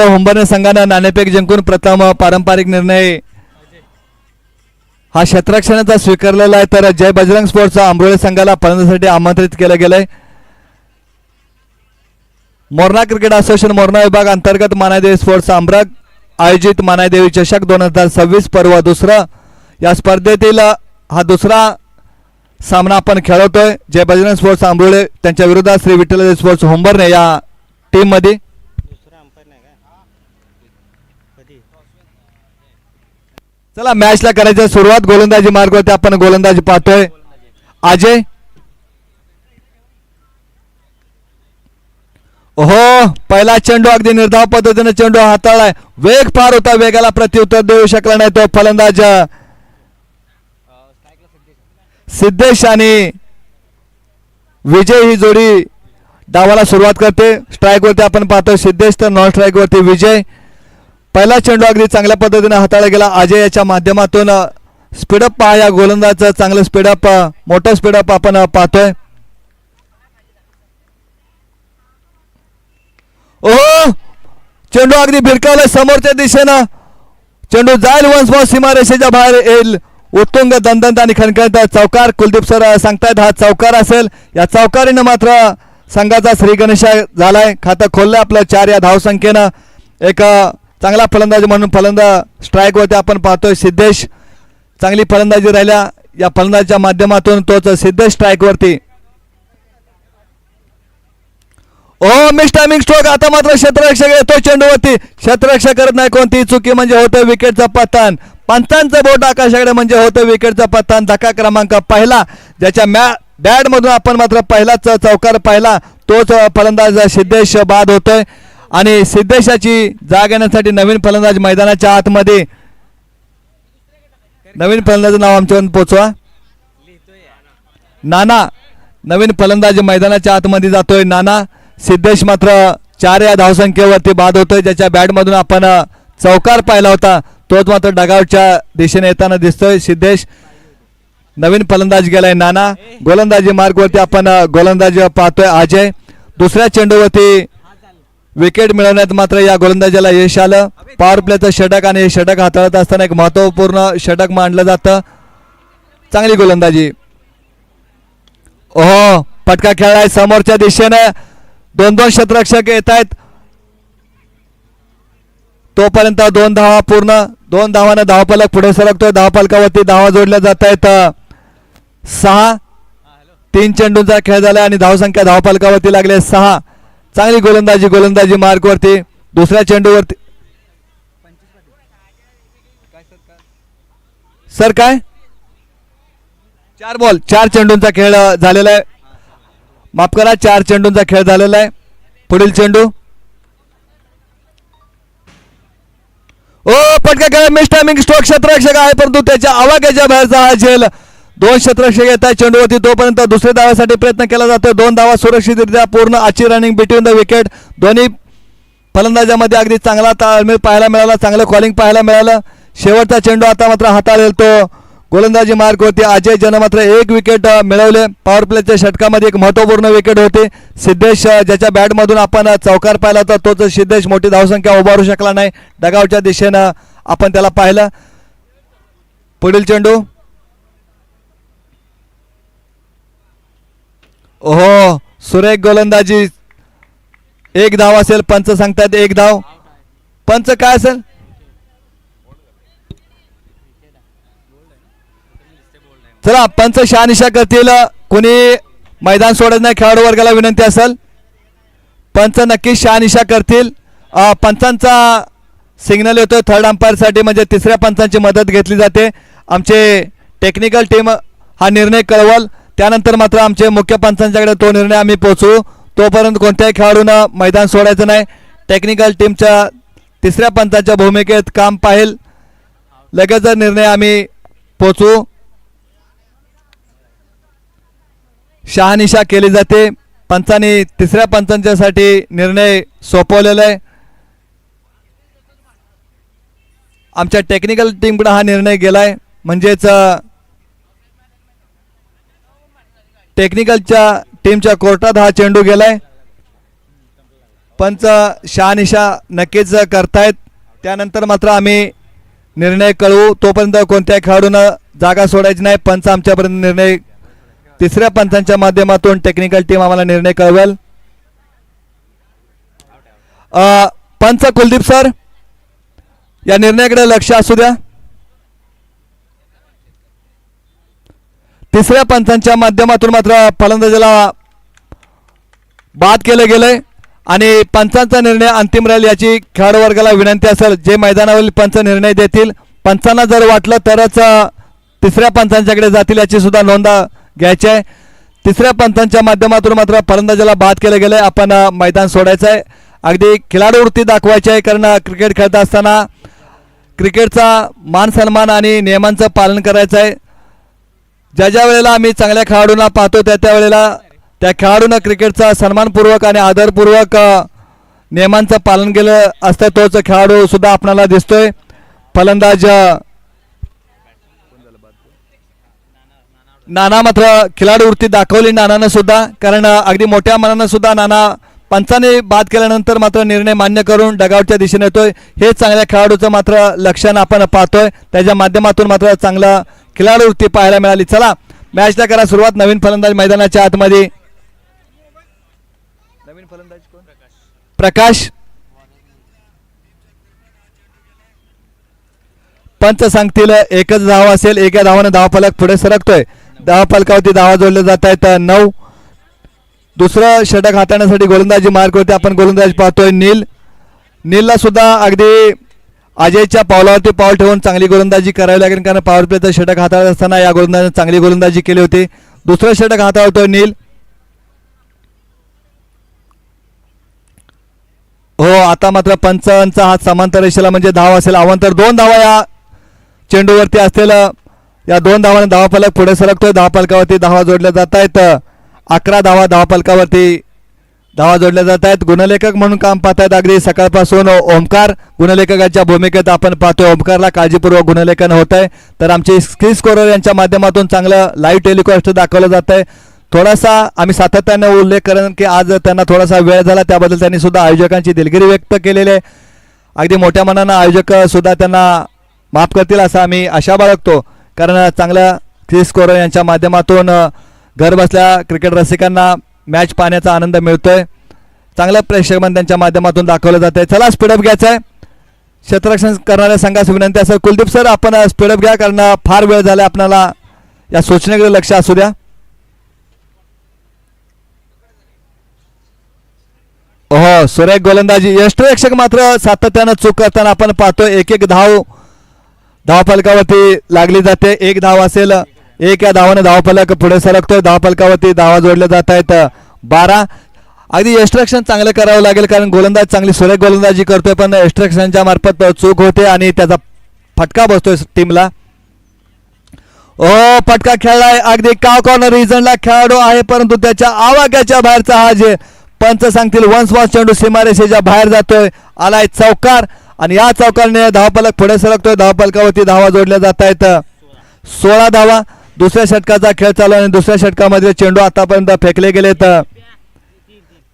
Sports हुंबर्णे संघानं नाणेफेक जिंकून प्रथम पारंपरिक निर्णय हा क्षेत्रक्षणाचा स्वीकारलेला आहे. तर जय बजरंग स्पोर्ट्स आंबोळे संघाला फलंदासाठी आमंत्रित केलं गेलंय. मोरणा क्रिकेट असोसिएशन मोरणा विभाग अंतर्गत मानादेवी स्पोर्ट्स आंब्रग आयोजित मानादेवी चषक दोन हजार सव्वीस पर्व दुसरं. या स्पर्धेतील हा दुसरा सामना आपण खेळवतोय जय बजरंग स्पोर्ट्स आंबोळे त्यांच्या विरोधात श्री विठ्ठल स्पोर्ट्स होंबरने या टीममध्ये दुसरा अंपायर नाही का कधी चला मॅचला करायची सुरुवात. गोलंदाजी मार्गवरती आपण गोलंदाजी पाहतोय. अजय. हो पहिला चेंडू अगदी निर्धाव पद्धतीने चेंडू हाताळलाय. वेग फार होता वेगाला प्रत्युत्तर देऊ शकला नाही तो फलंदाज. सिद्धेश आणि विजय ही जोडी डावाला सुरुवात करते. स्ट्राईक वरती आपण पाहतोय सिद्धेश तर नॉन स्ट्राईक वरती विजय. पहिला चेंडू अगदी चांगल्या पद्धतीने हाताळला गेला. अजय याच्या माध्यमातून स्पीडअप पहा या गोलंदाजचं चांगलं स्पीडअप मोठं स्पीडअप आपण पाहतोय. ओ चेंडू अगदी भिरकावलाय समोरच्या दिशेनं. चेंडू जाईल वन्स बॉल सीमारेषेच्या बाहेर येईल. उत्तुंग दंदंत आणि खणखणत चौकार. कुलदीप सर सांगतायत हा चौकार असेल. या चौकारीनं मात्र संघाचा श्रीगणेश झालाय. खातं खोललं आपलं चार या धावसंख्येनं. एक चांगला फलंदाज म्हणून फलंदा स्ट्राईकवरती आपण पाहतोय सिद्धेश. चांगली फलंदाजी राहिल्या. या फलंदाजीच्या माध्यमातून तोच सिद्धेश स्ट्राईकवरती ओ मिस्टामिंग स्ट्रोक आता मात्र क्षेत्ररक्षक येतो चेंडूवरती. क्षेत्ररक्षक करत नाही कोणती. चुकी म्हणजे होतं विकेटचं पतन. पंचांचं बोट आकाशाकडे म्हणजे होतं विकेटचं पतन. धक्का क्रमांक पहिला. ज्याच्या मॅ बॅट मधून आपण मात्र पहिलाच चौकार पाहिला. तोच फलंदाज सिद्धेश बाद होतोय. आणि सिद्धेशाची जाग येण्यासाठी नवीन फलंदाज मैदानाच्या आतमध्ये. नवीन फलंदाज नाव आमच्यापर्यंत पोचवा. नाना नवीन फलंदाज मैदानाच्या आतमध्ये जातोय. नाना सिद्धेश मात्र चार या धावसंख्येवरती बाद होतोय. ज्याच्या बॅटमधून आपण चौकार पाहिला होता तोच मात्र डगावच्या दिशेने येताना दिसतोय. सिद्धेश नवीन फलंदाज गेलाय. नाना गोलंदाजी मार्गवरती आपण गोलंदाजी गोलंदाज पाहतोय. अजय दुसऱ्या चेंडूवरती विकेट मिळवण्यात मात्र या गोलंदाजाला यश आलं. पॉवर प्लेचं षटक आणि हे षटक हाताळत असताना एक महत्त्वपूर्ण षटक मानलं जातं. चांगली गोलंदाजी. ओहो फटका खेळलाय समोरच्या दिशेने. दोन दोन शतरक्षक येत आहेत तोपर्यंत दोन धावा पूर्ण. दोन धावानं धावपालक पुढे सरकतोय. धावपालकावरती धावा जोडल्या जात आहेत सहा. तीन चेंडूंचा खेळ झाला आणि धावसंख्या धावपालकावरती लागले सहा. चांगली गोलंदाजी गोलंदाजी मार्कवरती दुसऱ्या चेंडूवरती. सर काय? चार बॉल चार चेंडूंचा खेळ झालेला आहे. माफ करा चार चेंडूंचा खेळ झालेला आहे. पुढील चेंडू. ओ पटका खेळ मिस टायमिंग स्ट्रोक क्षेत्ररक्षक आहे परंतु त्याच्या आवाक्याच्या बाहेरचा हा झेल. दोन क्षेत्रक्षक येत आहेत चेंडूवरती तोपर्यंत दुसऱ्या धावासाठी प्रयत्न केला जातो दोन धावा सुरक्षितरित्या पूर्ण आची रनिंग बिटवीन द विकेट दोन्ही फलंदाजामध्ये अगदी चांगला ताळमेळ पाहायला मिळाला चांगलं कॉलिंग पाहायला मिळालं. शेवटचा चेंडू आता मात्र हाताळेल तो. गोलंदाजी मार्गवरती अजय जन मात्र एक विकेट मिळवले. पॉवर प्लेच्या षटकामध्ये एक महत्त्वपूर्ण विकेट होते. सिद्धेश ज्याच्या बॅटमधून आपण चौकार पाहिला होता तोच सिद्धेश मोठी धावसंख्या उभारू शकला नाही. डगावच्या दिशेनं आपण त्याला पाहिलं. पुढील चेंडू. ओहो सुरेख गोलंदाजी. एक धाव असेल पंच सांगतायत एक धाव. पंच काय असेल? चला पंच शहानिशा करतील. कोणी मैदान सोडत नाही खेळाडू वर्गाला विनंती असेल. पंच नक्कीच शहानिशा करतील. पंचांचा सिग्नल येतो थर्ड अंपायरसाठी म्हणजे तिसऱ्या पंचांची मदत घेतली जाते. आमचे टेक्निकल टीम हा निर्णय कळवल. त्यानंतर मात्र आमचे मुख्य पंचांच्याकडे तो निर्णय आम्ही पोहोचू. तोपर्यंत कोणत्याही खेळाडूनं मैदान सोडायचं नाही. टेक्निकल टीमच्या तिसऱ्या पंचांच्या भूमिकेत काम पाहिल. लगेच निर्णय आम्ही पोचू शहानिशा केली जाते. पंचांनी तिसऱ्या पंचांच्यासाठी निर्णय सोपवलेला आहे. आमच्या टेक्निकल टीमकडे हा निर्णय गेलाय. म्हणजेच टेक्निकलच्या टीमच्या कोर्टात हा चेंडू गेलाय. पंच शहानिशा नक्कीच करतायत. त्यानंतर मात्र आम्ही निर्णय कळवू. तोपर्यंत कोणत्याही खेळाडूनं जागा सोडायची नाही. पंच आमच्यापर्यंत निर्णय तिसऱ्या पंचांच्या माध्यमातून टेक्निकल टीम आम्हाला निर्णय कळवेल. पंच कुलदीप सर या निर्णयाकडे लक्ष असू द्या. तिसऱ्या पंचांच्या माध्यमातून मात्र फलंदाजाला बाद केलं गेलंय. आणि पंचांचा निर्णय अंतिम राहील याची खेळाडू वर्गाला विनंती असेल. जे मैदानावरील पंच निर्णय देतील. पंचांना जर वाटलं तरच तिसऱ्या पंचांच्याकडे जातील याची सुद्धा नोंद घ्यायची आहे. तिसऱ्या पंचांच्या माध्यमातून मात्र फलंदाजाला बाद केलं गेलंय. आपण मैदान सोडायचं आहे. अगदी खेळाडू वृत्ती दाखवायची आहे. कारण क्रिकेट खेळत असताना क्रिकेटचा मान सन्मान आणि नियमांचं पालन करायचं आहे. ज्या ज्या वेळेला आम्ही चांगल्या खेळाडूंना पाहतो त्या त्या वेळेला त्या खेळाडूंना क्रिकेटचा सन्मानपूर्वक आणि आदरपूर्वक नियमांचं पालन केलं असतं तोच खेळाडू सुद्धा आपणाला दिसतोय. फलंदाज नाना मात्र खिलाडू वृत्ती दाखवली नानानं सुद्धा कारण अगदी मोठ्या मनानं सुद्धा नाना पंचाने बाद केल्यानंतर मात्र निर्णय मान्य करून डगावच्या दिशेने येतोय. हे चांगल्या खेळाडूचं मात्र लक्षण आपण पाहतोय. त्याच्या माध्यमातून मात्र चांगलं खिलाडू वृत्ती पाहायला मिळाली. चला मॅचला करा सुरुवात. नवीन फलंदाज मैदानाच्या आतमध्ये. नवीन फलंदाज कोण? प्रकाश. पंच सांगतील एकच धाव असेल एका धावानं धाव फलक पुढे सरकतोय. धाव फलकावरती धावा जोडले जात आहेत नऊ. दुसरं षटक हाताळण्यासाठी गोलंदाजी मार्ग होते. आपण गोलंदाज पाहतोय नील. नीलला सुद्धा अगदी अजयच्या पावलावरती पाऊल ठेवून चांगली गोलंदाजी करावी लागेल कारण पॉवर प्लेचं षटक हाताळत असताना या गोलंदाजाने चांगली गोलंदाजी केली होती. दुसरं षटक हाताळतोय नील. हो आता मात्र पंचांचा हात समांतर रेषेला म्हणजे धाव असेल. अवांतर दोन धावा या चेंडूवरती असलेलं या दोन धावाने धावा फलक पुढे सरकतोय. धावा फलकावरती धावा जोडल्या जात आहेत अकरा धावा धावा फलकावरती धावा जोडल्या जात आहेत गुणलेखक म्हणून काम पाहत आहेत अगदी सकाळपासून. ओमकार गुणलेखकाच्या भूमिकेत आपण पाहतोय. ओमकारला काळजीपूर्वक गुणलेखन होत आहे तर आमचे स्क्रीन स्कोरर यांच्या माध्यमातून चांगलं लाईव्ह टेलिकास्ट दाखवलं जात आहे थोडासा आम्ही सातत्याने उल्लेख करेन की आज त्यांना थोडासा वेळ झाला. त्याबद्दल त्यांनी सुद्धा आयोजकांची दिलगिरी व्यक्त केलेली आहे. अगदी मोठ्या मनानं आयोजक सुद्धा त्यांना माफ करतील असं आम्ही आशा बाळगतो. कारण चांगल्या क्रिस स्कोरर यांच्या माध्यमातून घरबसल्या घर बसल्या क्रिकेट रसिकांना मॅच पाहण्याचा आनंद मिळतोय. चांगलं प्रेक्षक त्यांच्या माध्यमातून दाखवलं जात आहे चला स्पीडअप घ्यायचं आहे क्षेत्ररक्षण करणाऱ्या संघास विनंती असेल कुलदीप सर आपण uh, स्पीडअप घ्या कारण uh, फार वेळ झाला आपल्याला. या सूचनेकडे लक्ष असू द्या. हो सुरेख गोलंदाजी. यष्टरक्षक मात्र सातत्यानं चूक करताना आपण पाहतोय. एक एक धाव धाव फलकावरती लागली जाते. एक धाव असेल एक या धावाने धाव फलक पुढे सरकतोय. धाव फलकावरती धावा जोडल्या जात आहेत. बारा. अगदी यष्टरक्षण चांगलं करावं लागेल कारण गोलंदाज चांगली सुरेख गोलंदाजी करतोय पण यष्टरक्षणाच्या मार्फत चूक होते आणि त्याचा फटका बसतोय टीमला. ओ फटका खेळलाय. अगदी काव कॉर्नर रिजनला खेळाडू आहे परंतु त्याच्या आवाक्याच्या बाहेरचा हा जे पंच सांगतील वन्स वॉस चेंडू सीमारेषेच्या बाहेर जातोय. आलाय चौकार आणि या चौकारने धावपालक पुढे सरकतोय. धावपालकावरती धावा जोडल्या जात आहेत. सोळा धावा. दुसऱ्या षटकाचा खेळ चालू आणि दुसऱ्या षटकामध्ये चेंडू आतापर्यंत फेकले गेलेत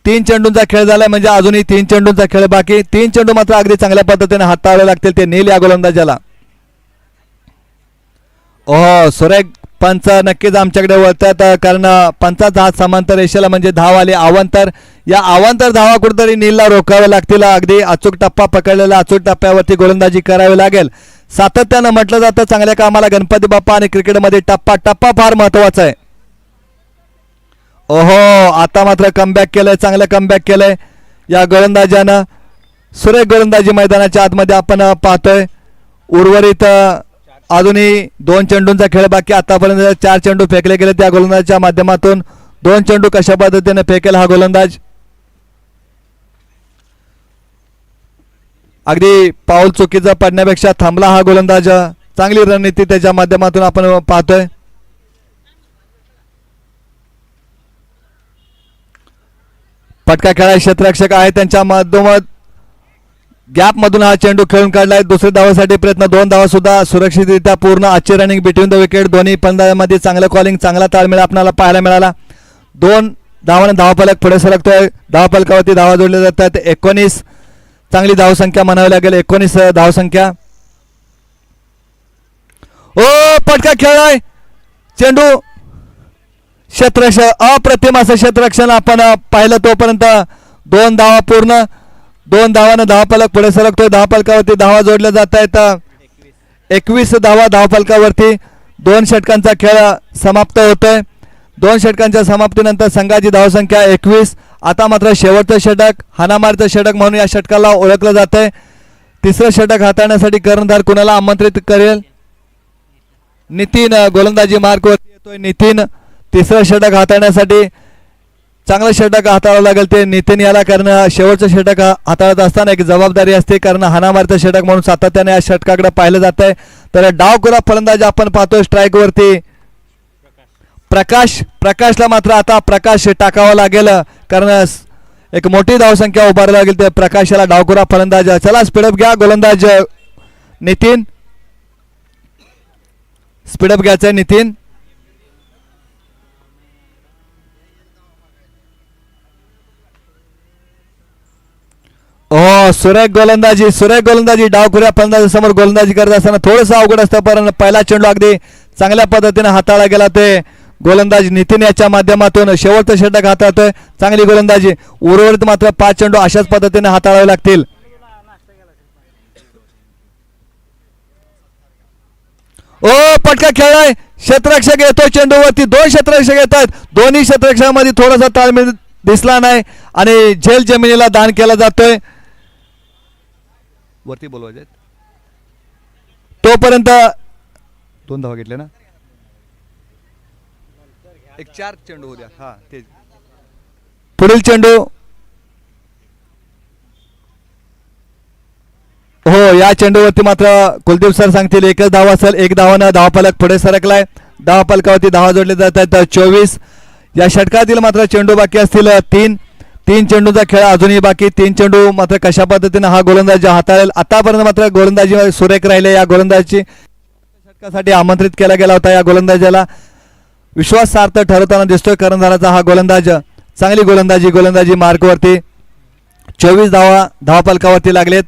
तीन चेंडूंचा खेळ झालाय म्हणजे अजूनही तीन चेंडूंचा खेळ बाकी. तीन चेंडू मात्र अगदी चांगल्या पद्धतीने हाताळावे लागतील ते नील या गोलंदाजाला हो सुरेख पंच नक्कीच आमच्याकडे वळतात कारण पंचाचा हात समांतर रेषेला म्हणजे धाव आली अवांतर या आवांतर धावा कुठेतरी नीलला रोखावे लागतील. अगदी अचूक टप्पा पकडलेला अचूक टप्प्यावरती गोलंदाजी करावी लागेल. सातत्यानं म्हटलं जातं चांगल्या कामाला गणपती बाप्पा आणि क्रिकेटमध्ये टप्पा टप्पा फार महत्त्वाचा आहे. ओहो आता मात्र कमबॅक केलंय चांगलं कमबॅक केलंय. या गोलंदाजानं सुरेख गोलंदाजी मैदानाच्या आतमध्ये आपण पाहतोय. उर्वरित अजूनही दोन चेंडूंचा खेळ बाकी आतापर्यंत चार चेंडू फेकले गेले त्या गोलंदाजच्या माध्यमातून. दोन चेंडू कशा पद्धतीने फेकेल हा गोलंदाज? अगदी पाऊल चुकीचा पडण्यापेक्षा थांबला हा गोलंदाज. चांगली रणनीती त्याच्या माध्यमातून आपण पाहतोय. पटका खेळा क्षेत्ररक्षक आहे त्यांच्या माध्यमात गॅप मधून हा चेंडू खेळून काढलाय. दुसऱ्या धावासाठी प्रयत्न दोन धावा सुद्धा सुरक्षितरित्या पूर्ण आजची रनिंग बिटवीन द विकेट दोन्ही पंधरामध्ये चांगलं कॉलिंग चांगला ताळमेळ आपल्याला पाहायला मिळाला. दोन धावाने धावापालक पुढे सरकतोय. धावापालकावरती धावा जोडल्या जातात. एकोणीस चांगली धावसंख्या म्हणावी लागेल. एकोणीस धावसंख्या. ओ पटका खेळलाय चेंडू. क्षेत्रक्ष अप्रतिम असं क्षेत्ररक्षण आपण पाहिलं तोपर्यंत. दोन धावा पूर्ण. दोन धावानं धावफलक पुढे सरकतोय. धावफलकावरती धावा जोडल्या जात आहेत एकवीस धावा धावफलकावरती दोन षटकांचा खेळ समाप्त होतोय. दोन षटकांच्या समाप्तीनंतर संघाची धावसंख्या एकवीस. आता मात्र शेवटचं षटक हानामारचं षटक म्हणून या षटकाला ओळखलं जातंय. तिसरं षटक हाताळण्यासाठी कर्णधार कुणाला आमंत्रित करेल? नितीन गोलंदाजी मार्कवरती येतोय नितीन. तिसरं षटक हाताळण्यासाठी चांगलं षटक हाताळावं लागेल ते नितीन. याला कारण शेवटचं षटक हाताळत असताना एक जबाबदारी असते कारण हानामारचं षटक म्हणून सातत्याने या षटकाकडे पाहिलं जात आहे तर डावकुरा फलंदाज आपण पाहतोय स्ट्राईकवरती प्रकाश प्रकाशला मात्र आता प्रकाश टाकावा लागेल कारण एक मोठी धावसंख्या उभारावी लागेल ते प्रकाशाला डावकुरा फलंदाज. चला स्पीडअप घ्या गोलंदाज. नितीन. स्पीडअप घ्यायचंय नितीन. हो सुरेख गोलंदाजी सुरेख गोलंदाजी. डावखुऱ्या फलंदाजासमोर गोलंदाजी करत असताना थोडंसं अवघड असतं पण पहिला चेंडू अगदी चांगल्या पद्धतीने हाताळला गेला ते. गोलंदाज नितीन याच्या माध्यमातून शेवटचं षटक हाताळतोय. चांगली गोलंदाजी. उर्वरित मात्र पाच चेंडू अशाच पद्धतीने हाताळावे लागतील. ओ पटका खेळलाय क्षेत्ररक्षक येतो चेंडूवरती. दोन क्षेत्ररक्षक येत आहेत. दोन्ही क्षेत्ररक्षकामध्ये थोडासा ताळमेळ दिसला नाही आणि झेल जमिनीला दान केला जातोय. वरती बोलवायचे तोपर्यंत दोन धावा घेतले ना? एक चार चेंडू उद्या हा ते पुढील चेंडू. हो या चेंडूवरती मात्र कुलदीप सर सांगतील एकच धाव असेल एक धावानं धावफलक पुढे सरकलाय. धावफलकावरती धावा जोडले जात आहेत चोवीस. या षटकातील मात्र चेंडू बाकी असतील तीन. तीन चेंडूचा खेळ अजूनही बाकी. तीन चेंडू मात्र कशा पद्धतीने हा गोलंदाजी हाताळेल? आतापर्यंत मात्र गोलंदाजी सुरेख राहिले या गोलंदाजी. षटकासाठी आमंत्रित केला गेला होता या गोलंदाजाला. विश्वासार्थ ठरवताना दिसतोय कर्णधाराचा हा गोलंदाज. चांगली गोलंदाजी गोलंदाजी मार्कवरती. चोवीस धावा धावफलकावरती लागलेत.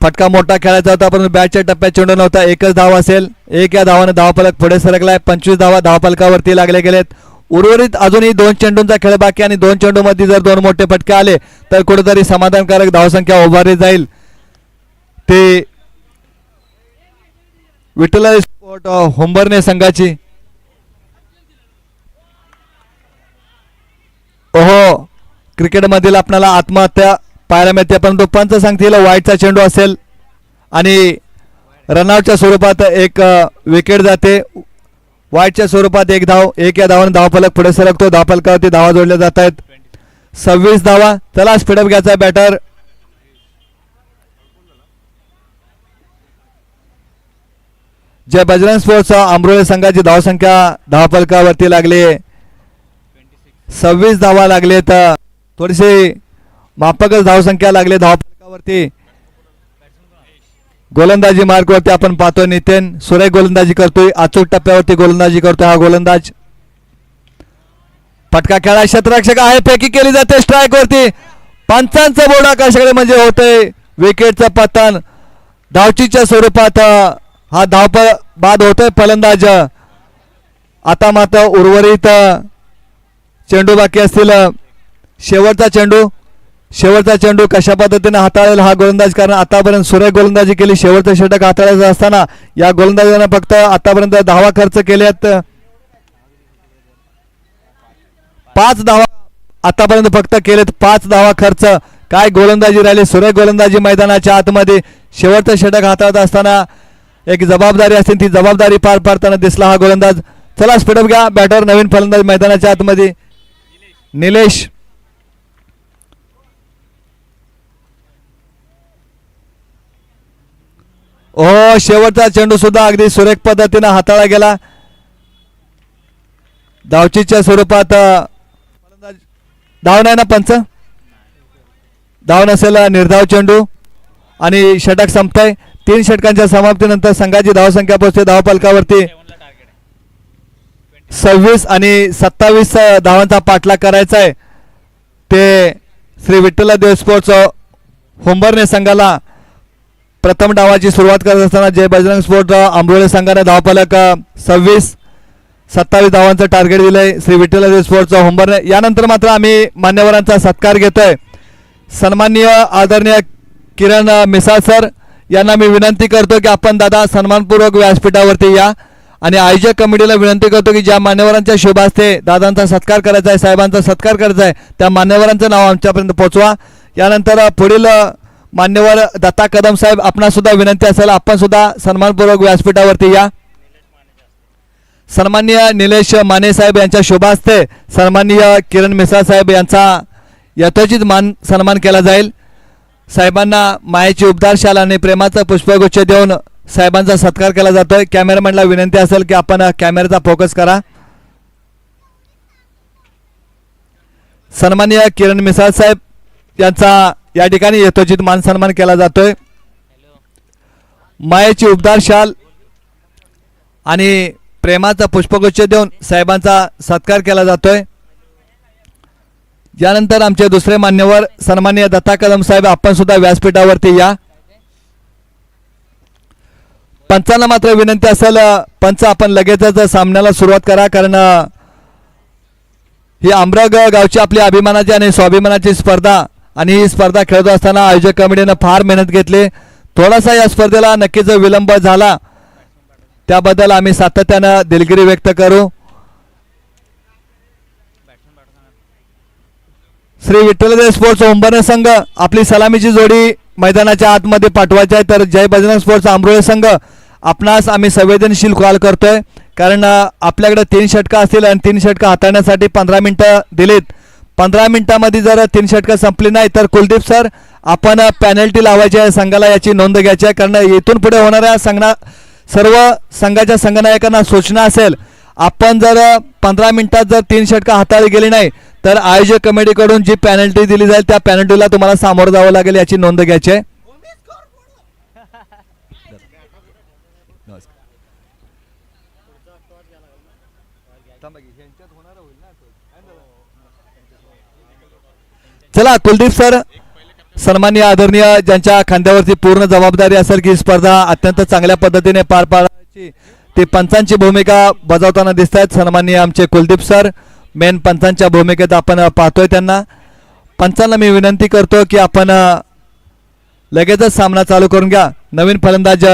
फटका मोठा खेळायचा होता परंतु बॅटच्या टप्प्यात चेंडू नव्हता. एकच धाव असेल. एक या धावाने धावफलक पुढे सरकलाय. पंचवीस धावा धावफलकावरती लागले गेलेत. उर्वरित अजूनही दोन चेंडूंचा खेळ बाकी आणि दोन चेंडूमध्ये जर दोन मोठे फटके आले तर कुठेतरी समाधानकारक धावसंख्या उभारली जाईल. ते विठ्ठल स्पोर्ट अ, होंबर्ने संघाची. ओहो क्रिकेटमधील आपल्याला आत्महत्या पाहायला मिळते परंतु पंच सांगतील वाईटचा चेंडू असेल आणि रनआउटच्या स्वरूपात एक विकेट जाते. वाईटच्या स्वरूपात एक धाव एक या धावाने धावफलक पुढे सरकतो. धावफलकावरती धावा जोडल्या जात आहेत. सव्वीस धावा चला स्पीडअप घ्यायचा बॅटर जय बजरंग स्पोर्ट्स अमरोली संघाची धावसंख्या धावफलकावरती लागली। सव्वीस धावा लागले तर थोडीशी मापकच धावसंख्या लागली धावफलकावरती गोलंदाजी मार्गवरती आपण पाहतोय नितेन सुरेख गोलंदाजी करतोय अचूक टप्प्यावरती गोलंदाजी करतोय हा गोलंदाज. फटका खेळा क्षेत्ररक्षक आहे फेकी केली जाते स्ट्राईक वरती. पंचांचा बोर्ड आकाशाकडे म्हणजे होतंय. विकेटचं पतन. धावचीच्या स्वरूपात हा धावप बाद होतोय फलंदाज. आता मात्र उर्वरित चेंडू बाकी असतील शेवटचा चेंडू. शेवटचा चेंडू कशा पद्धतीने हाताळेल हा गोलंदाज? कारण आतापर्यंत सुरेख गोलंदाजी केली शेवटचा षटक हाताळायचा असताना या गोलंदाजानं फक्त आतापर्यंत धावा खर्च केल्यात पाच धावा आतापर्यंत फक्त केलेत पाच धावा खर्च. काय गोलंदाजी राहिली? सुरेख गोलंदाजी मैदानाच्या आतमध्ये शेवटचा षटक हाताळत असताना एक जबाबदारी असते ती जबाबदारी पार पाडताना दिसला हा गोलंदाज. चला स्पीडअप घ्या. बॅटर नवीन फलंदाज मैदानाच्या आतमध्ये. निलेश. ओ शेवटचा चेंडू सुद्धा अगदी सुरेख पद्धतीने हाताळला गेला. धावचीच्या स्वरूपात धावण आहे धाव नाही ना पंच? धाव नसेल निर्धाव चेंडू. आणि षटक संपतंय. तीन षटकांच्या समाप्तीनंतर संघाची धावसंख्या पोहोचते. धावपालकावरती सव्वीस आणि सत्तावीस धावांचा पाठलाग करायचा आहे. ते श्री विठ्ठल देव स्पोर्ट्स होंबरने संघाला प्रथम डावाची सुरुवात करत असताना जय बजरंग स्पोर्ट आंबोळे संघाने धावपालक सव्वीस सत्तावीस धावांचं टार्गेट दिलंय. श्री विठ्ठल देव स्पोर्ट्स होंबरने यानंतर मात्र आम्ही मान्यवरांचा सत्कार घेतोय. सन्माननीय आदरणीय किरण मिसाळ सर यांना मी विनंती करतो की आपण दादा सन्मानपूर्वक व्यासपीठावरती या. आणि आयोजक कमिटीला विनंती करतो की ज्या मान्यवरांच्या शोभा असते दादांचा सत्कार करायचा आहे साहेबांचा सत्कार करायचा आहे त्या मान्यवरांचं नाव आमच्यापर्यंत पोहोचवा यानंतर पुढील मान्यवर दत्ता कदम साहेब आपणासुद्धा विनंती असेल आपण सुद्धा सन्मानपूर्वक व्यासपीठावरती या. सन्माननीय निलेश माने साहेब यांच्या शोभा असते सन्माननीय किरण मिसाळ साहेब यांचा यथोचित मान सन्मान केला जाईल. साहेबांना मायाची उपदार शाल आणि प्रेमाचा पुष्पगुच्छ देऊन साहेबांचा सत्कार केला जातोय. कॅमेरामॅनला विनंती असेल की आपण कॅमेराचा फोकस करा. सन्मान्य किरण मिसाळ साहेब यांचा या ठिकाणी यथोचित मान सन्मान केला जातोय. मायेची उबदार शाल आणि प्रेमाचा पुष्पगुच्छ देऊन साहेबांचा सत्कार केला जातोय. यानंतर आमचे दुसरे मान्यवर सन्मान्य दत्ता कदम साहेब आपण सुद्धा व्यासपीठावरती या. पंचांना मात्र विनंती असेल पंच आपण लगेचच सामन्याला सुरुवात करा कारण ही आमरग गावची आपली अभिमानाची आणि स्वाभिमानाची स्पर्धा आणि ही स्पर्धा खेळत असताना आयोजक कमिटीनं फार मेहनत घेतली. थोडासा या स्पर्धेला नक्कीच विलंब झाला. त्याबद्दल आम्ही सातत्यानं दिलगिरी व्यक्त करू. श्री विठ्ठलदेव स्पोर्ट्स ओंबर्ने संघ आपली सलामीची जोडी मैदानाच्या आतमध्ये पाठवायची आहे तर जय बजरंग स्पोर्ट्स आंबोळे संघ. आपणास आम्ही संवेदनशील कॉल करतोय कारण आपल्याकडे तीन षटकं असतील आणि तीन षटकं हाताळण्यासाठी पंधरा मिनटं दिलीत. पंधरा मिनिटामध्ये जर तीन षटकं संपली नाही तर कुलदीप सर आपण पॅनल्टी लावायची आहे संघाला याची नोंद घ्यायची आहे कारण येथून पुढे होणाऱ्या संघना सर्व संघाच्या संघनायकांना सूचना असेल. आपण जर पंधरा मिनिटात जर तीन षटकं हाताळली गेली नाही तर आयोजक कमिटीकडून जी पॅनल्टी दिली जाईल त्या पॅनल्टीला तुम्हाला सामोरं जावं लागेल याची नोंद घ्यायची आहे. चला कुलदीप सर सन्मान्य आदरणीय ज्यांच्या खांद्यावरती पूर्ण जबाबदारी असेल की स्पर्धा अत्यंत चांगल्या पद्धतीने पार पाडायची ते पंचांची भूमिका बजावताना दिसत आहेत सन्माननीय आमचे कुलदीप सर मेन पंचांच्या भूमिकेत आपण पाहतोय त्यांना. पंचांना मी विनंती करतो की आपण लगेचच सामना चालू करून घ्या. नवीन फलंदाज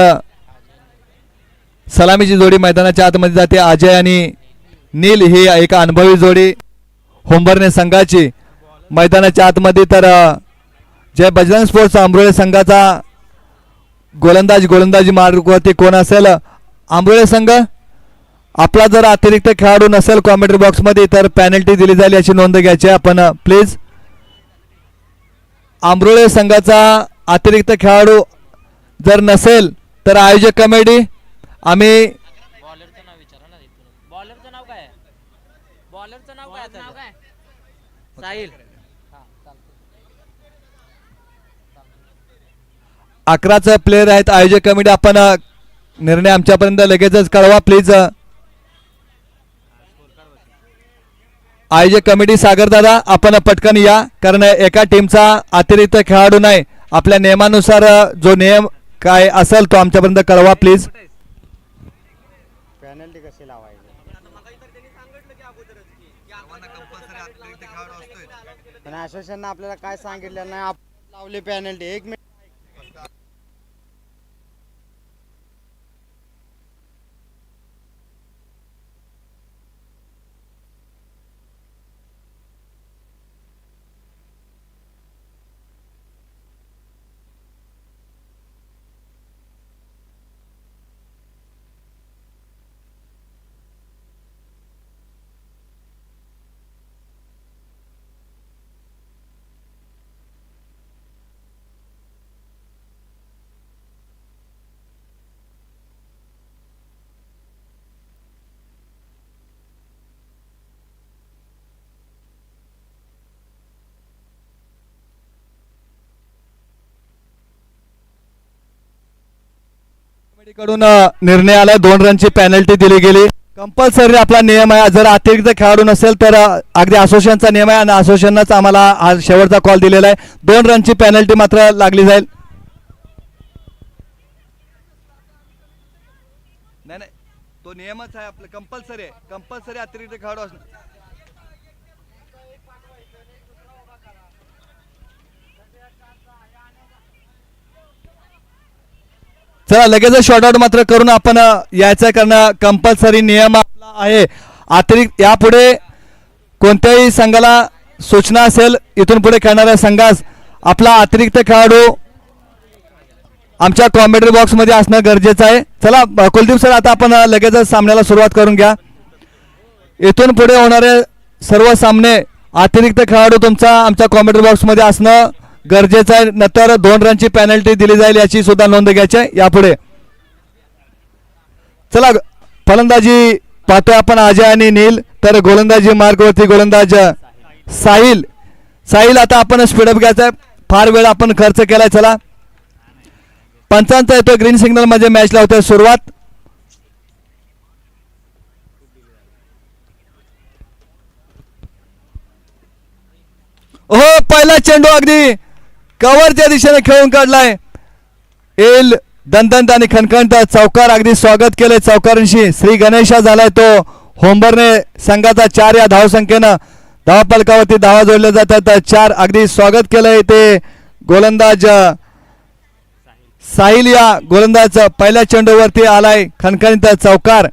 सलामीची जोडी मैदानाच्या आतमध्ये जाते. अजय आणि नील ही एक अनुभवी जोडी होंबर्ने संघाची. मैदानाच्या आतमध्ये तर जय बजरंग स्पोर्ट्स आंबोळे संघाचा गोलंदाज गोलंदाजी मार्गवरती कोण असेल? आंबोळे संघ? आपला जर अतिरिक्त खेळाडू नसेल कॉमेंट्री बॉक्समध्ये तर पॅनल्टी दिली जाईल याची नोंद घ्यायची आपण प्लीज आंबरोळे संघाचा अतिरिक्त खेळाडू जर नसेल तर आयोजक कमिटी आम्ही बॉलरचं नाव विचारा ना इथून. बॉलरचं नाव काय आहे? बॉलरचं नाव काय नाव काय? साहिल. हा चालतंय. अकराचं प्लेअर आहेत आयोजक कमिटी आपण निर्णय आमच्यापर्यंत लगेचच कळवा. प्लीज आयोजक कमिटी सागर दादा आपण पटकन या कारण एका टीमचा अतिरिक्त खेळाडू नाही. आपल्या नियमानुसार जो नियम काय असेल तो आमच्यापर्यंत कळवा प्लीज पॅनल्टी कशी लावायची? पण असोसिएशननं आपल्याला काय सांगितलं नाही? लावली पॅनल्टी एक मिनिट. कमिटीकडून निर्णय आला दोन रनची पॅनल्टी दिली गेली. कंपल्सरी आपला नियम आहे जर अतिरिक्त खेळाडू नसेल तर अगदी असोसिएशनचा नियम आहे आणि असोसिएशनच आम्हाला हा शेवटचा कॉल दिलेला आहे. दोन रनची पेनल्टी मात्र लागली जाईल. नाही नाही. तो नियमच आहे आपलं कंपल्सरी आहे. कंपल्सरी अतिरिक्त खेळाडू असणार. चला लगेच शॉर्ट आउट मात्र करून आपण यायचं करणं कंपल्सरी नियम आपला आहे. अतिरिक्त यापुढे कोणत्याही संघाला सूचना असेल इथून पुढे खेळणाऱ्या संघास आपला अतिरिक्त खेळाडू आमच्या कॉमेंट्री बॉक्समध्ये असणं गरजेचं आहे. चला कुलदीप सर आता आपण लगेचच सामन्याला सुरुवात करून घ्या. इथून पुढे होणारे सर्व सामने अतिरिक्त खेळाडू तुमचा आमच्या कॉमेंट्री बॉक्समध्ये असणं गरजेचं आहे. नंतर दोन रनची पेनल्टी दिली जाईल याची सुद्धा नोंद घ्यायची आहे. यापुढे. चला फलंदाजी पाहतोय आपण अजय आणि नील. तर गोलंदाजी मार्गवरती गोलंदाज साहिल. साहिल आता आपण स्पीडअप घ्यायचा आहे. फार वेळ आपण खर्च केलाय चला. पंचांचा येतो ग्रीन सिग्नलमध्ये मॅच लावतोय सुरुवात. हो पहिला चेंडू अगदी. कव्हरच्या दिशेने खेळून काढलाय. एल दंदंत आणि खणखणत चौकार अगदी स्वागत केले चौकारांशी. श्री गणेशा झालाय तो. होंबरने संघाचा चार या धावसंख्येनं धावपलकावरती धावा जोडल्या जातात. चार अगदी स्वागत केलंय ते गोलंदाज साहिल या गोलंदाज पहिल्या चेंडूवरती आलाय खणखणीत चौकार.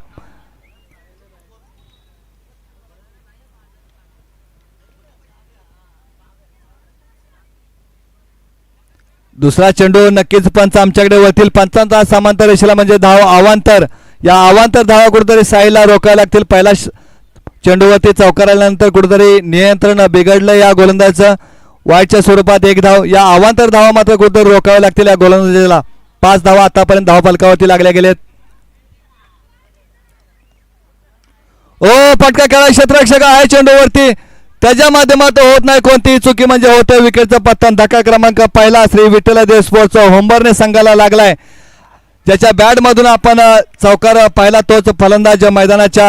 दुसरा चेंडू नक्कीच पंच आमच्याकडे वरतील पंचांचा समांतर रेषेला म्हणजे धाव अवांतर या अवांतर धावा कुठेतरी साईला रोखायला लागतील. पहिला श- चेंडूवरती चौकार कुठेतरी नियंत्रण बिघडलं या गोलंदाजाचं. वाईटच्या स्वरूपात एक धाव. या अवांतर धावा मात्र कुठेतरी रोखाव्या लागतील या गोलंदाजाला. पाच धावा आतापर्यंत धाव फलकावरती लागल्या गेलेत. ओ पटका खेळा क्षेत्ररक्षक आहे चेंडूवरती. त्याच्या माध्यमातून होत नाही कोणतीही चुकी म्हणजे होते. विकेटचं पत्तन धक्का क्रमांक पहिला श्री विठ्ठल देव स्पोर्टचा होंबरने संघाला लागलाय. ज्याच्या बॅट मधून आपण चौकार पाहिला तोच फलंदाज मैदानाच्या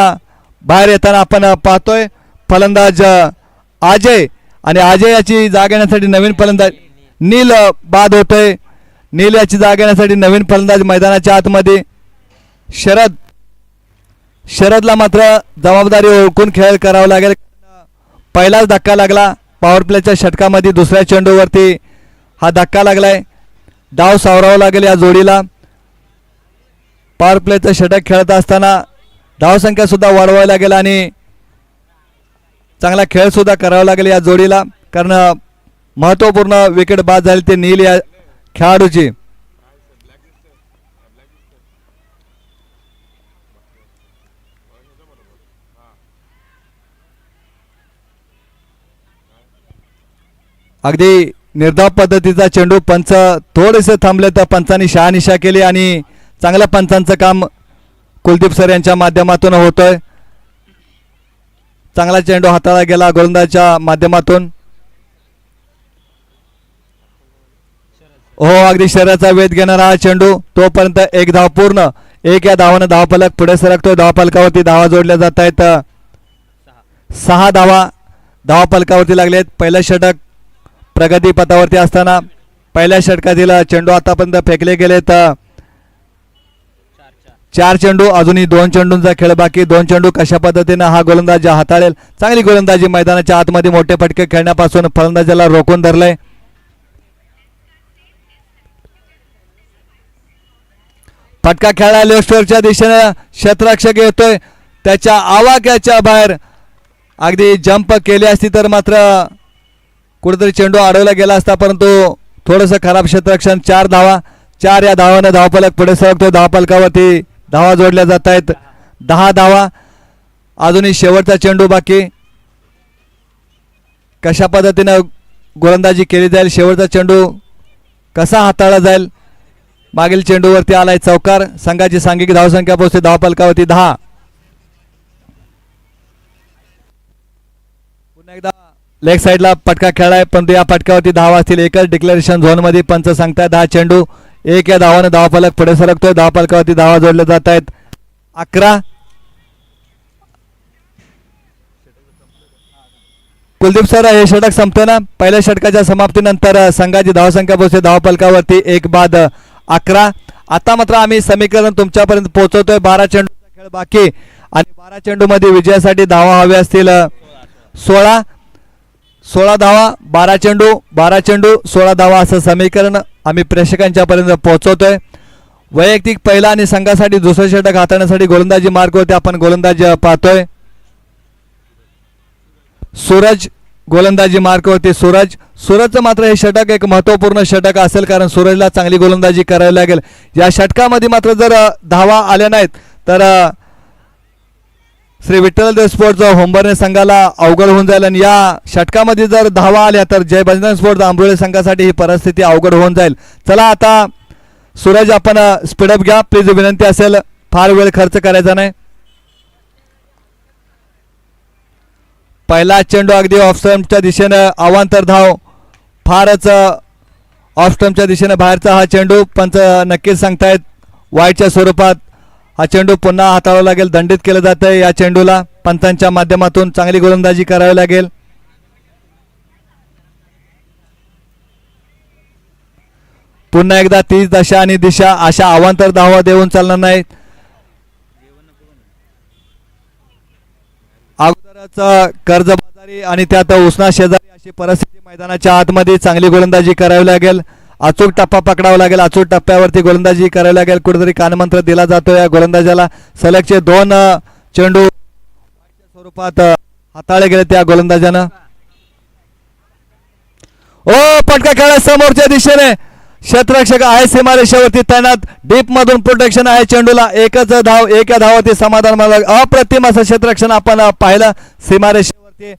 बाहेर येताना आपण पाहतोय. फलंदाज अजय आणि अजय याची जाग येण्यासाठी नवीन फलंदाज नील बाद होतोय. नील याची जाग येण्यासाठी नवीन फलंदाज मैदानाच्या आतमध्ये. शरद. शरदला मात्र जबाबदारी ओळखून खेळ करावा लागेल. पहिलाच धक्का लागला. पॉवर प्लेच्या षटकामध्ये दुसऱ्या चेंडूवरती हा धक्का लागलाय. डाव सावरावा लागेल या जोडीला. पॉवर प्लेचं षटक खेळत असताना धावसंख्या सुद्धा वाढवावी लागेल आणि चांगला खेळ सुद्धा करावा लागेल या जोडीला. कारण महत्त्वपूर्ण विकेट बाद झाली ते नील या खेळाडूची. अगदी निर्धाव पद्धतीचा चेंडू पंच थोडेसे थांबले तर पंचांनी शहानिशा केली आणि चांगल्या पंचांचं काम कुलदीप सर यांच्या माध्यमातून होतोय. चांगला चेंडू हाताळा गेला गोलंदाजच्या माध्यमातून. हो अगदी शरीराचा वेध घेणारा हा चेंडू तोपर्यंत एक धाव पूर्ण. एक या धावानं धावपालक पुढे सरकतो धावपालकावरती धावा जोडल्या जात आहेत सहा धावा धावापालकावरती लागलेत. पहिलं षटक प्रगती पथावरती असताना पहिल्या षटकातील चेंडू आतापर्यंत फेकले गेलेत. चार चार चार चेंडू अजूनही दोन चेंडूंचा खेळ बाकी. दोन चेंडू कशा पद्धतीनं हा गोलंदाज हाताळेल? चांगली गोलंदाजी मैदानाच्या आतमध्ये मोठे फटके खेळण्यापासून फलंदाजाला रोखून धरलंय. फटका खेळा लेफ्टवरच्या दिशेनं क्षेत्ररक्षक येतोय. त्याच्या आवाक्याच्या बाहेर अगदी जंप केली असती तर मात्र कुठेतरी चेंडू अडवला गेला असता परंतु थोडंसं खराब क्षेत्ररक्षण चार धावा चार या धावानं धावपालक पुढे सरकतो. धावपालकावरती धावा जोडल्या जात आहेत दहा धावा. अजूनही शेवटचा चेंडू बाकी. कशा पद्धतीनं गोलंदाजी केली जाईल शेवटचा चेंडू कसा हाताळला जाईल? मागील चेंडूवरती आलाय चौकार. संघाची सांघिक धावसंख्या पोहोचते. धावपालकावरती दहा. लेग साईडला फटका खेळलाय परंतु या फटक्यावरती धावा असतील एकच डिक्लेरेशन झोनमध्ये पंच सांगताय दहा चेंडू. एक या धावानं धावपालक पुढे सरकतोय. धावपालकावरती धावा जोडल्या जात आहेत अकरा. कुलदीप सर हे षटक संपताना पहिल्या षटकाच्या समाप्तीनंतर संघाची धावसंख्या पोहोचते. धावपालकावरती एक बाद अकरा. आता मात्र आम्ही समीकरण तुमच्यापर्यंत पोहोचवतोय. बारा चेंडूचा खेळ बाकी. आणि बारा चेंडूमध्ये विजयासाठी धावा हवे असतील सोळा. सोळा धावा बारा चेंडू बारा चेंडू सोळा धावा असं समीकरण आम्ही प्रेक्षकांच्यापर्यंत पोहोचवतोय. वैयक्तिक पहिला आणि संघासाठी दुसरं षटक हाताळण्यासाठी गोलंदाजी मार्गवरती आपण गोलंदाजी पाहतोय. सूरज गोलंदाजी मार्कवरती सूरज. सूरजचं मात्र हे षटक एक महत्त्वपूर्ण षटक असेल कारण सूरजला चांगली गोलंदाजी करायला लागेल. या षटकामध्ये मात्र जर धावा आल्या नाहीत तर श्री विठ्ठल देव स्पोर्टचं होंबर्ने संघाला अवघड होऊन जाईल. आणि या षटकामध्ये जर धावा आल्या तर जय बजरंग स्पोर्ट आंबोळे संघासाठी ही परिस्थिती अवघड होऊन जाईल. चला आता सूरज आपण स्पीडअप घ्या. प्लीज विनंती असेल फार वेळ खर्च करायचा नाही. पहिला चेंडू अगदी ऑफस्टम्पच्या दिशेनं अवांतर धाव. फारच ऑफस्टम्पच्या दिशेनं बाहेरचा हा चेंडू. पंच नक्कीच सांगतायत वाईटच्या स्वरूपात. हा चेंडू पुन्हा हाताळावा लागेल. दंडित केलं जातं या चेंडूला. पंतांच्या माध्यमातून चांगली गोलंदाजी करावी लागेल. पुन्हा एकदा तीच दशा आणि दिशा अशा अवांतर धावा देऊन चालणार नाहीत. अगोदरच कर्जबाजारी आणि त्यात उसना शेजारी अशी परिस्थिती मैदानाच्या आतमध्ये चांगली गोलंदाजी करावी लागेल. अचूक टप्पा पकडावा लागेल अचूक टप्प्यावरती गोलंदाजी करावी लागेल. कुठेतरी कानमंत्र दिला जातो या गोलंदाजाला. सलगचे दोन चेंडू स्वरूपात हाताळले गेले त्या गोलंदाजानं. ओ पटका खेळा समोरच्या दिशेने. क्षेत्ररक्षक आहे सीमारेषेवरती तैनात. डीप मधून प्रोटेक्शन आहे चेंडूला. एकच धाव एका धावावरती समाधान मला अप्रतिम असं क्षेत्ररक्षण आपण पाहिलं. सीमारेषेवरती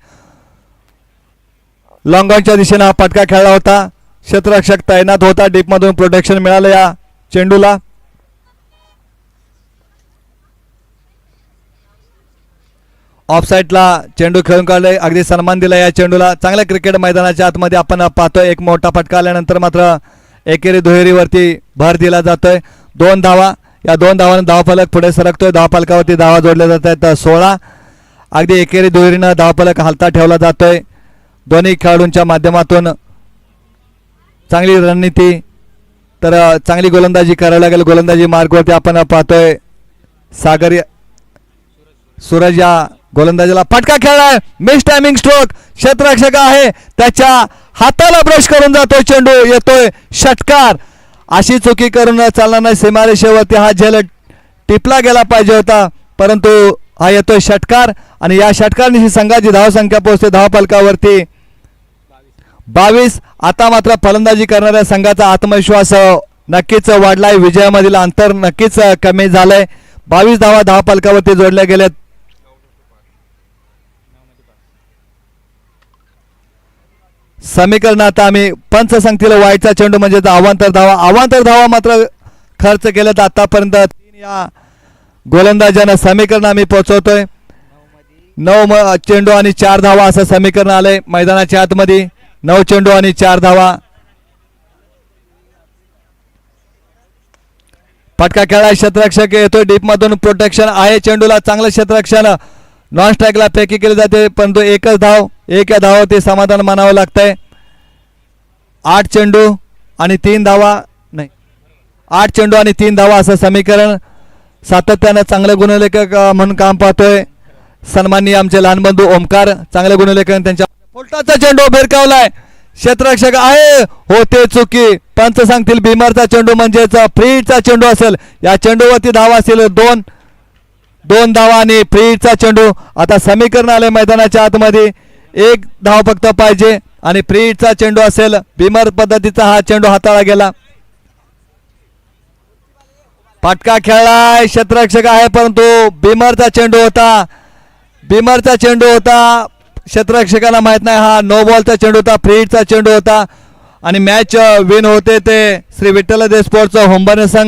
लॉंगॉनच्या दिशेने हा पटका खेळला होता. क्षेत्ररक्षक तैनात होता डीपमधून प्रोटेक्शन मिळालं या चेंडूला. ऑफ साईडला चेंडू खेळून काढले अगदी सन्मान दिला या चेंडूला. चांगल्या क्रिकेट मैदानाच्या आतमध्ये आपण पाहतोय एक मोठा फटका आल्यानंतर मात्र एकेरी दुहेरीवरती भर दिला जातोय. दोन धावा या दोन धावाने धावफलक पुढे सरकतोय. धावफलकावरती धावा जोडल्या जात आहेत सोळा. अगदी एकेरी दुहेरीनं धावफलक हालता ठेवला जातोय. दोन्ही खेळाडूंच्या माध्यमातून चांगली रणनीती तर चांगली गोलंदाजी करायला लागेल. गोलंदाजी मार्गवरती आपण पाहतोय सागर सूरज या गोलंदाजीला फटका खेळलाय. मिस टायमिंग स्ट्रोक क्षेत्ररक्षक आहे. त्याच्या हाताला ब्रश करून जातोय चेंडू. येतोय षटकार. अशी चुकी करून चालणार नाही. सीमारेषेवरती हा झेल टिपला गेला पाहिजे होता. परंतु हा येतोय षटकार. आणि या षटकारनिशी संघाची धावसंख्या पोहोचते. धावपलकावरती बावीस आता मात्र फलंदाजी करणाऱ्या संघाचा आत्मविश्वास नक्कीच वाढलाय. विजयामधील अंतर नक्कीच कमी झालंय. बावीस धावा धावपलकावरती जोडल्या गेल्यात. समीकरण आता आम्ही पंच सांगतील वाईटचा चेंडू म्हणजे अवांतर धावा. अवांतर धावा मात्र खर्च केलेत आतापर्यंत तीन या गोलंदाजांना समीकरण आम्ही पोहोचवतोय. नऊ चेंडू आणि चार धावा असं समीकरण आलंय मैदानाच्या आतमध्ये. नऊ चेंडू आणि चार धावा. फटका खेळा क्षेत्ररक्षक येतोय. डीप मधून प्रोटेक्शन आहे चेंडूला. चांगलं क्षेत्ररक्षण. नॉन स्ट्राईकला फेकी केली जाते परंतु एकच धाव एक या धावावरती समाधान मानावं लागतंय. आठ चेंडू आणि तीन धावा नाही. आठ चेंडू आणि तीन धावा असं समीकरण. सातत्यानं चांगले गुणलेखक म्हणून काम पाहतोय. सन्माननीय आमचे लहान बंधू ओमकार चांगले गुणलेखन त्यांच्या फुलटाचा चेंडू भिरकावलाय. क्षेत्ररक्षक आहे. होते चुकी. पंच सांगतील भीमरचा चेंडू म्हणजेच फ्रीडचा चेंडू असेल. या चेंडूवरती धावा असेल दोन. दोन धावा आणि फ्रीडचा चेंडू. आता समीकरण आले मैदानाच्या आतमध्ये. एक धाव फक्त पाहिजे आणि फ्रीडचा चेंडू असेल. भीमर पद्धतीचा हा चेंडू हाताळला गेला. फटका खेळलाय. क्षेत्ररक्षक आहे परंतु भीमरचा चेंडू होता. भीमरचा चेंडू होता. क्षेत्ररक्षकाला माहीत नाही. हा नो बॉलचा चेंडू होता फ्रीडचा चेंडू होता. आणि मॅच विन होते ते श्री विठ्ठल देशपोरचं होंबर्ने संघ.